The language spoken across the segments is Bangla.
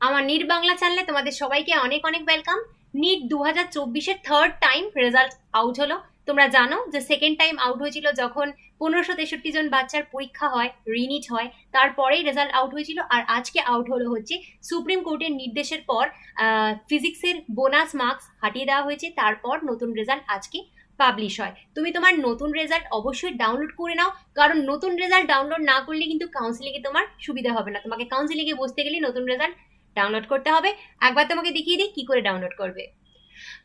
আমার নিট বাংলা চ্যানেলে তোমাদের সবাইকে অনেক অনেক ওয়েলকাম নিট দু হাজার চব্বিশের থার্ড টাইম রেজাল্ট আউট হলো। তোমরা জানো যে সেকেন্ড টাইম আউট হয়েছিল যখন পনেরোশো তেষট্টি জন বাচ্চার পরীক্ষা হয় রিনিট হয়, তারপরেই রেজাল্ট আউট হয়েছিল। আর আজকে আউট হলো হচ্ছে সুপ্রিম কোর্টের নির্দেশের পর ফিজিক্সের বোনাস মার্কস হাটিয়ে দেওয়া হয়েছে। তারপর নতুন রেজাল্ট আজকে পাবলিশ হয়। তুমি তোমার নতুন রেজাল্ট অবশ্যই ডাউনলোড করে নাও। কারণ নতুন রেজাল্ট ডাউনলোড না করলে কিন্তু কাউন্সিলিংয়ে তোমার সুবিধা হবে না। তোমাকে কাউন্সিলিংয়ে বসতে গেলে নতুন রেজাল্ট ডাউনলোড করতে হবে। একবার তোমাকে দেখিয়ে দিই কি করে ডাউনলোড করবে।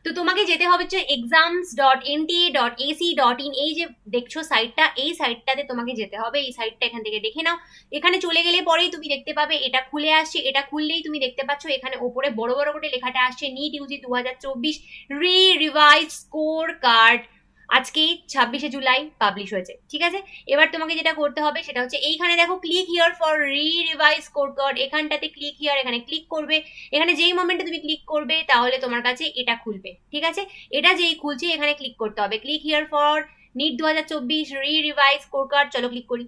তো তোমাকে যেতে হবে হচ্ছে exams dot NTA dot AC dot in এই যে দেখছ সাইটটা এই সাইটটাতে তোমাকে যেতে হবে। এই সাইটটা এখান থেকে দেখে নাও। এখানে চলে গেলে পরেই তুমি দেখতে পাবে, এটা খুলে আসছে, এটা খুললেই তুমি দেখতে পাচ্ছ এখানে ওপরে বড় বড় করে লেখাটা আসছে নিট ইউজি দু হাজার চব্বিশ রি রিভাইজ স্কোর কার্ড আজকেই ছাব্বিশে জুলাই পাবলিশ হয়েছে, ঠিক আছে? এবার তোমাকে যেটা করতে হবে সেটা হচ্ছে এইখানে দেখো click here for re revise code card এখানটাতে ক্লিক হিয়ার এখানে ক্লিক করবে। এখানে যেই মোমেন্টে তুমি ক্লিক করবে তাহলে তোমার কাছে এটা খুলবে, ঠিক আছে? এটা যেই খুলছে এখানে ক্লিক করতে হবে। ক্লিক হিয়ার ফর নিট দু হাজার চব্বিশ রি রিভাইজ কোড কার্ড চলো ক্লিক করি।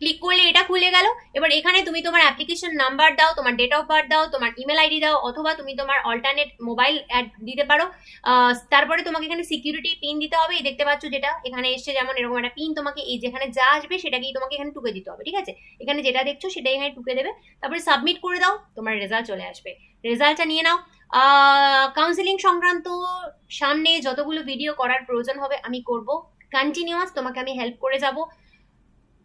ক্লিক করলে এটা খুলে গেল। এবার এখানে তুমি তোমার অ্যাপ্লিকেশন নাম্বার দাও, তোমার ডেট অফ বার্থ দাও, তোমার ইমেল আইডি দাও, অথবা তুমি তোমার অল্টারনেট মোবাইল অ্যাড দিতে পারো। তারপরে তোমাকে এখানে সিকিউরিটি পিন দিতে হবে। এই দেখতে পাচ্ছ যেটা, এখানে এসছে যেমন এরকম একটা পিন তোমাকে এই যেখানে যা আসবে সেটাকেই তোমাকে এখানে টুকে দিতে হবে, ঠিক আছে? এখানে যেটা দেখছ সেটাই এখানে টুকে দেবে। তারপরে সাবমিট করে দাও, তোমার রেজাল্ট চলে আসবে। রেজাল্টটা নিয়ে নাও। কাউন্সিলিং সংক্রান্ত সামনে যতগুলো ভিডিও করার প্রয়োজন হবে, আমি করব। কন্টিনিউয়াস তোমাকে আমি হেল্প করে যাব।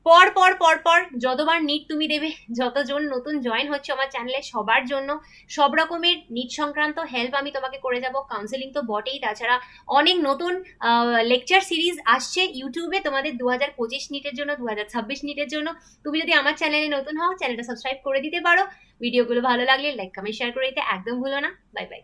পর পর পর পর যতবার নিট তুমি দেবে, যতজন নতুন জয়েন হচ্ছে আমার চ্যানেলে সবার জন্য সব রকমের নিট সংক্রান্ত হেল্প আমি তোমাকে করে যাব। কাউন্সেলিং তো বটেই। তাছাড়া অনেক নতুন লেকচার সিরিজ আসছে ইউটিউবে তোমাদের দু হাজার পঁচিশ নিটের জন্য দু হাজার ছাব্বিশ নিটের জন্য। তুমি যদি আমার চ্যানেলে নতুন হও চ্যানেলটা সাবস্ক্রাইব করে দিতে পারো। ভিডিওগুলো ভালো লাগলে লাইক কমেন্ট শেয়ার করে দিতে একদম ভুলো না। Bye bye